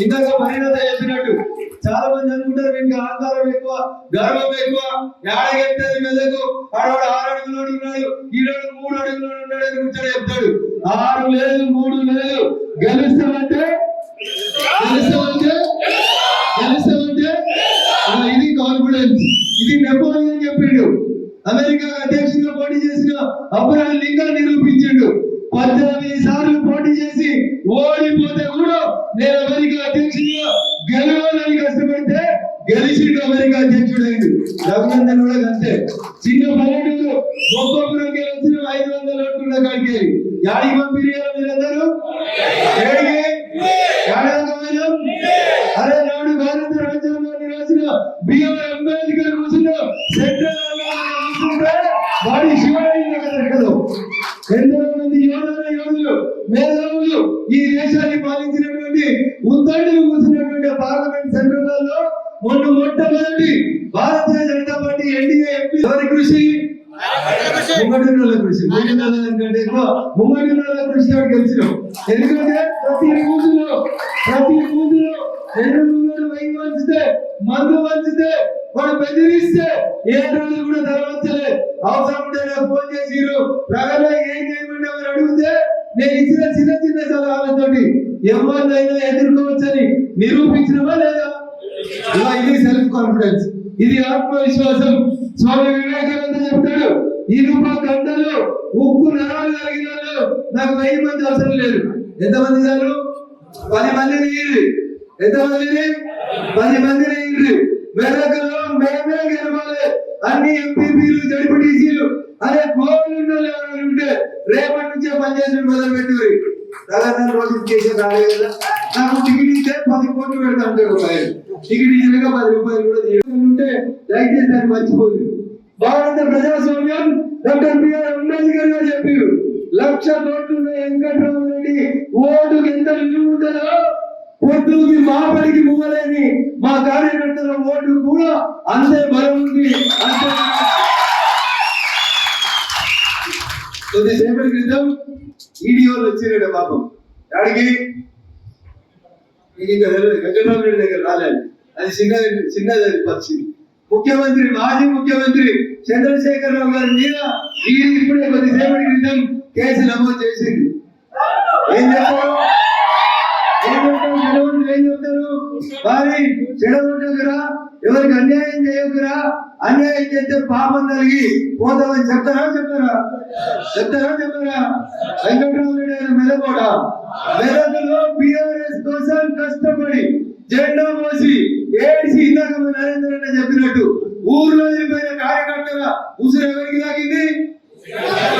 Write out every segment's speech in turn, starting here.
ఇందాక పరిణత చెప్పినట్టు చాలా మంది అనుకుంటారు ఇంకా అహంకారం ఎక్కువ గర్వం ఎక్కువ. ఏడగెత్తది మెదకు? ఆడవాడు ఆరు అడుగులోడు ఉన్నాడు ఈడోడు మూడు అడుగులోడు ఉన్నాడు అని కూర్చొని చెప్తాడు. ఆరు లేదు మూడు లేదు. గెలుస్తామంటే? గెలుస్తామంటే? గెలుస్తామంటే? ఇది కాన్ఫిడెన్స్ ఇది నెపోలియన్ చెప్పిండు. అమెరికా అధ్యక్షుడిగా పోటీ చేసిన అబ్రహం లింకన్ నిరూప పద్దెనిమిది సార్లు పోటీ చేసి ఓడిపోతే కూడా నేను అమెరికా అధ్యక్షుడిగా గెలవాలని కష్టపడితే గెలిచిండు అమెరికా అధ్యక్షుడైండు. రఘునందన్ కూడా అంతే. చిన్న పల్లెటూరు గొప్పపురం గెలిచిన ఐదు వందల ఓట్ల కాడికి యాడికి పంపిణీ మీరందరూ ఏడికి? అరే నాడు భారత రాజ్యాంగాన్ని రాసిన బిఆర్ అంబేద్కర్ కూర్చున్న సెంట్రల్ కూర్చుంటే వాడి శివాజీ నగర్ ఎక్కదు మంది యోధుల యోధులు మేధావులు ఈ దేశాన్ని పాలించిన ఉత్తర్వులు కూర్చున్నటువంటి పార్లమెంట్ సెంట్రల్ మొన్న మొట్టమొదటి Bharatiya Janata Party NDA MP ఎవరి కృషి? కృషి. కంటే ఎక్కువ కృషి గెలిచినాం ఎందుకంటే ప్రతి బూతులో ప్రతి బూతులో రెండు వెయ్యి వంచితే మందు వంచితే వాడు బెదిరిస్తే ఏ రోజు కూడా తరవంచలే అవసరం ఉంటే నాకు ఫోన్ చేసిరు ప్రగలో ఏం చేయమంటే వారు అడిగితే నేను ఇచ్చిన చిన్న చిన్న సలహాలతోటి ఎవరినైనా ఎదుర్కోవచ్చని నిరూపించినవా లేదా? ఇలా ఇది సెల్ఫ్ కాన్ఫిడెన్స్ ఇది ఆత్మవిశ్వాసం. స్వామి వివేకానంద చెప్తాడు ఇనుప గంటలు ఉక్కు నరాలు కలిగిన నాకు వెయ్యి మంది అవసరం లేదు. ఎంతమంది గారు పది మంది ఎంతమందిని పది మందిని ఇయ్యండి మెదకులో మేమే గెలవాలి. అన్ని ఎంపీపీలు జడ్పీటీసీలు అనే కోళ్ళు ఉన్న ఉంటే రేపటి నుంచే పనిచేసి మొదలు పెట్టుకుని రగన్న రోజు చేసే రాలేదు నాకు టికెట్ ఇస్తే పది కోట్లు పెడతా అంటే రూపాయలు టికెట్ ఇచ్చినాక పది రూపాయలు కూడా ఉంటే దయచేసి దాన్ని మర్చిపోదు భారత ప్రజాస్వామ్యం డాక్టర్ బిఆర్ అంబేద్కర్ గారు చెప్పారు లక్ష కోట్లు ఉన్న ఓటుకు ఎంత విలువ ఉంటుందో మా పలికి మువ్వలేని మా కార్యకర్తల ఓటు కూడా అంతే బలం ఉంది అంతే కొద్దిసేపటి క్రితం ఈడీఓలు వచ్చినాడు పాపం. అడిగి మీకు తెలియదు వెంకటరామ రెడ్డి దగ్గర రాలేదు. అది చిన్న చిన్నది అది ముఖ్యమంత్రి మాజీ ముఖ్యమంత్రి చంద్రశేఖర్ రావు గారి మీద ఈడీ ఇప్పుడే కొద్దిసేపటి క్రితం కేసు నమోదు చేసింది. అన్యాయం చేస్తే పాపం కలిగి పోతామని చెప్తారా చెప్తారా? చెప్తారా చెప్తారా? వెంకటరామరెడ్డి ఆయన మెదకోట మెదకులో బిఆర్ఎస్ కోసం కష్టపడి జెండా మోసి ఏడిసి ఇందాక నరేంద్ర రెడ్డి చెప్పినట్టు ఊర్లో వెళ్ళిపోయిన కార్యకర్తల ఉసురు ఎవరికి తాకింది?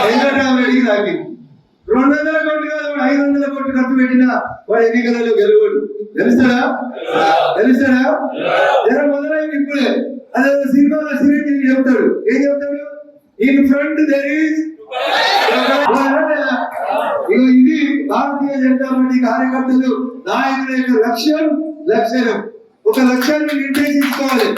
వెంకటరామరెడ్డికి తాకింది. రెండు వందల కోట్లు కాదు వాడు ఐదు వందల కోట్లు ఖర్చు పెట్టిన వాడు ఎన్నికలలో గెలువడు. తెలుస్తాడా తెలుస్తాడా జర మొదలైంది ఇప్పుడే. అదే సినిమాలో చిరంజీవి చెప్తాడు? ఏం చెప్తాడు? ఇన్ ఫ్రంట్ దెర్ ఈస్ ఇది భారతీయ జనతా పార్టీ కార్యకర్తలు నాయకుల యొక్క లక్ష్యం లక్షణం. ఒక లక్ష్యాన్ని నిర్దేశించుకోవాలి.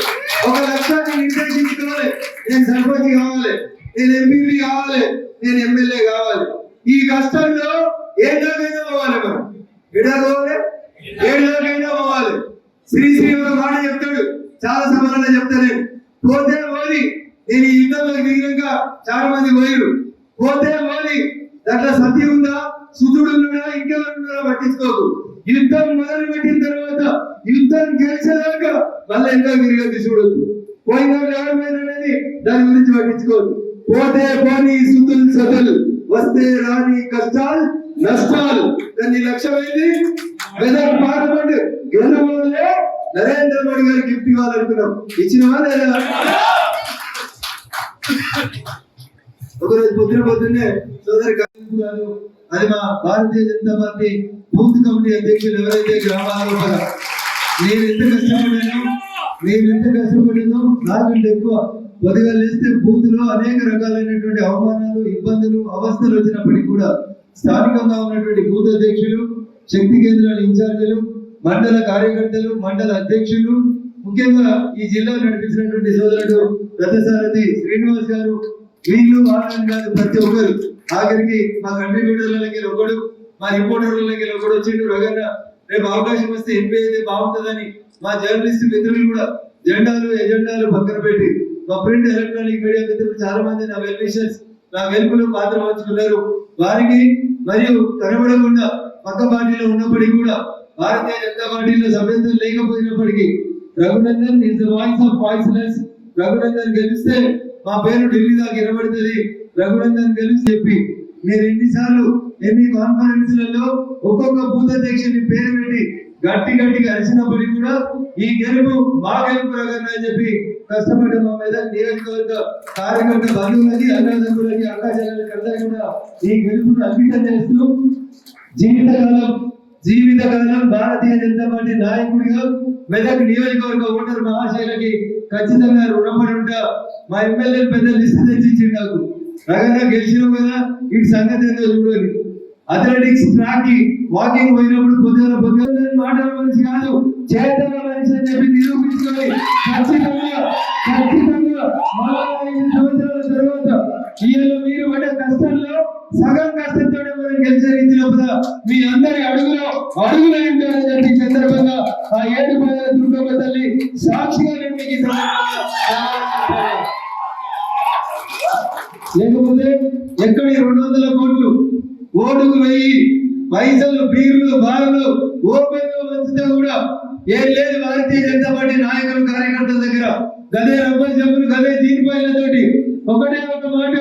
ఒక లక్ష్యాన్ని నిర్దేశించుకోవాలి. నేను సర్పంచ్ కావాలి. నేను ఎంపీపీ కావాలి. నేను ఎమ్మెల్యే కావాలి. ఈ కష్టంలో ఏ దాకైనా పోవాలి మనం. ఎడా పోవాలి. ఏడు దాకైనా పోవాలి. శ్రీ శ్రీ ఒక మాట చెప్తాడు. చాలా సమానంగా చెప్తాను పోతే ఓలి నేను ఈ యుద్ధంలో దిగినాక చాలా మంది పోయిరు పోతే ఓలి దాంట్లో సతి ఉందా? సుధుడు ఉన్నాడా? ఇంకెవరు ఉన్నాడా పట్టించుకోకు. యుద్ధం మొదలు పెట్టిన తర్వాత యుద్ధం గెలిచేదాకా మళ్ళీ ఇంకా తిరిగి చూడొద్దు. పోయిన ఎవరైనా అనేది దాని గురించి పట్టించుకోవద్దు పోతే పోని సుతులు సతులు వస్తే రాని కష్టాలు నష్టాలు. దాన్ని లక్ష్యం ఏంటి పార్లమెంట్ గెలవలే నరేంద్ర మోడీ గారు గిఫ్ట్ ఇవ్వాలనుకున్నాం. ఇచ్చినవా లేదా? ఒకరోజు పొద్దున పొద్దున్నే సోదరి గారు అది మా Bharatiya Janata Party booth committee అధ్యక్షులు ఎవరైతే గ్రామాల లోపల నేను ఎంత కష్టపడానో నేను ఎంత కష్టపడినో నాకంటే ఎక్కువ పొద్దుగా లేస్తే బూత్లో అనేక రకాలైనటువంటి అవమానాలు ఇబ్బందులు అవస్థలు వచ్చినప్పటికీ కూడా స్థానికంగా ఉన్నటువంటి బూత్ అధ్యక్షులు శక్తి కేంద్రాల ఇన్ఛార్జీలు మండల కార్యకర్తలు మండల అధ్యక్షులు ముఖ్యంగా ఈ జిల్లా నడిపించినటువంటి సోదరుడు రథసారథి శ్రీనివాస్ గారు వీళ్ళు ఆనంద్ గారు ప్రతి ఒక్కరు. ఆఖరికి మా కంట్రిబ్యూటర్లకి ఒకడు మా రిపోర్టర్లకి ఒకడు వచ్చిండు రగన్న రేపు అవకాశం వస్తే ఎంపీ అయితే బాగుంటుందని మా జర్నలిస్ట్ మిత్రులు కూడా జెండాలు ఎజెండాలు పక్కన పెట్టి మా ప్రింట్ ఎలక్ట్రానిక్ మీడియా మిత్రులు చాలా మంది నా వెల్విషన్స్ నా వెలుపులో పాత్ర పంచుకున్నారు. వారికి మరియు కనబడకుండా పక్క పార్టీలో ఉన్నప్పటికీ కూడా భారతీయ జనతా పార్టీలో సభ్యత్వం లేకపోయినప్పటికీ Raghunandan is the voice of voiceless Raghunandan గెలిస్తే మా పేరు ఢిల్లీ దాకా వినబడుతుంది రఘునందన్ గెలిచి చెప్పి మీరు ఎన్నిసార్లు ఎన్ని కాన్ఫరెన్స్లలో ఒక్కొక్క బూత్ అధ్యక్షుని పేరు పెట్టి గట్టి గట్టిగా అరిచినప్పటికీ కూడా ఈ గెలుపు మా గెలుపు రగన్న అని చెప్పి కష్టపడ్డ మా మీద నియోజకవర్గ కార్యకర్త బంధువులకి అన్నదమ్ములకి అక్కాచెల్లెలకి అందరికీ కూడా ఈ గెలుపును అంకితం చేస్తూ జీవితకాలం జీవితకాలం భారతీయ జనతా పార్టీ నాయకుడిగా మెదక్ నియోజకవర్గ ఓటర్ మహాశైలకి ఖచ్చితంగా రుణపడి ఉంటా మా ఎమ్మెల్యే పెద్ద లిస్ట్ తెచ్చి నాకు రగన్న గెలిచినావు కదా ఇటు సంగతి ఏదో చూడాలి అథ్లెటిక్స్ ట్రాక్ వాకింగ్ పోయినప్పుడు పొద్దున పొద్దున మాటల మనిషి కాదు చేతన మనిషి అని చెప్పి నిరూపించుకోవాలి అందరి అడుగులో అడుగులు ఉంటారని చెప్పి సందర్భంగా ఆ ఏడు పదల దుర్గమ్మ తల్లి సాక్షిగా నేను మీకు లేకపోతే ఎక్కడి రెండు వందల కోట్లు? ఓటుకు వెయ్యి పైసలు బీర్లు బార్లు ఓపెన్లో వచ్చితే కూడా ఏం లేదు భారతీయ జనతా పార్టీ నాయకులు కార్యకర్తల దగ్గర. గదే రబ్బర్ చెప్పులు గదే తీరిపోయినతోటి ఒకటే ఒక మాట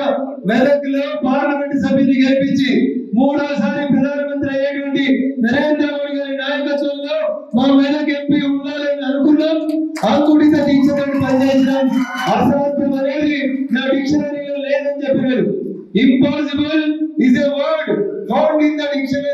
మెదక్లో పార్లమెంట్ సభ్యుని గెలిపించి మూడోసారి ప్రధానమంత్రి అయ్యేటువంటి నరేంద్ర మోడీ గారి నాయకత్వంలో మా మెదక్ ఎంపీ ఉండాలని అనుకున్నాం. అంకుడిత దీక్షతోటి పనిచేసిన అసాధ్యం అనేది నా డిక్షనరీలో లేదని చెప్పినారు. Impossible is a word found in the dictionary